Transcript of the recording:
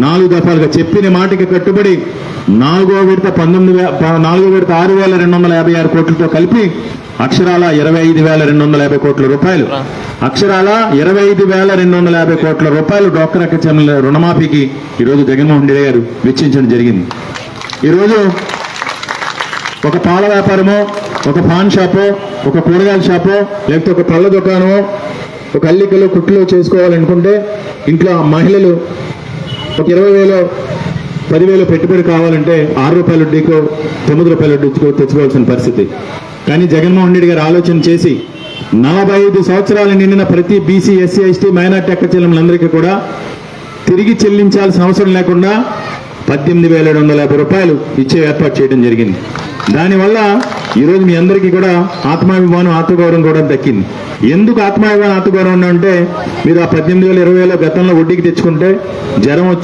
నాలుగు దఫాలుగా చెప్పిన మాటకి కట్టుబడి నాలుగో విడత పంతొమ్మిది నాలుగో విడత ఆరు వేల రెండు వందల యాభై ఆరు కోట్లతో కలిపి అక్షరాల ఇరవై ఐదు వేల రెండు వందల యాభై కోట్ల రూపాయలు. అక్షరాల ఇరవై ఐదు వేల రెండు వందల యాభై కోట్ల రూపాయలు డాక్టర్ చెందిన రుణమాఫీకి ఈరోజు జగన్మోహన్ రెడ్డి గారు వెచ్చించడం జరిగింది. ఈరోజు ఒక పాల వ్యాపారమో ఒక పాన్ షాపో ఒక కూరగాయల షాపో లేకపోతే ఒక పళ్ళ దుకాణమో ఒక అల్లికలు కుట్లు చేసుకోవాలనుకుంటే ఇంట్లో మహిళలు ఒక ఇరవై వేలు పదివేలు పెట్టుబడి కావాలంటే ఆరు రూపాయల వడ్డీకో తొమ్మిది రూపాయల వడ్డీకో తెచ్చుకోవాల్సిన పరిస్థితి. కానీ జగన్మోహన్ రెడ్డి గారు ఆలోచన చేసి నలభై ఐదు సంవత్సరాలు నిండిన ప్రతి బీసీ ఎస్సీ ఎస్టీ మైనార్టీ అక్క చెల్లెములందరికీ కూడా తిరిగి చెల్లించాల్సిన అవసరం లేకుండా పద్దెనిమిది వేల ఏడు వందల యాభై రూపాయలు ఇచ్చే ఏర్పాటు చేయడం జరిగింది. దానివల్ల ఈరోజు మీ అందరికీ కూడా ఆత్మాభిమానం ఆత్మగౌరవం కూడా దక్కింది. ఎందుకు ఆత్మాభిమానం ఆత్మగౌరవం అంటే మీరు ఆ పద్దెనిమిది వేల ఇరవై వేల గతంలో వడ్డీకి తెచ్చుకుంటే జ్వరం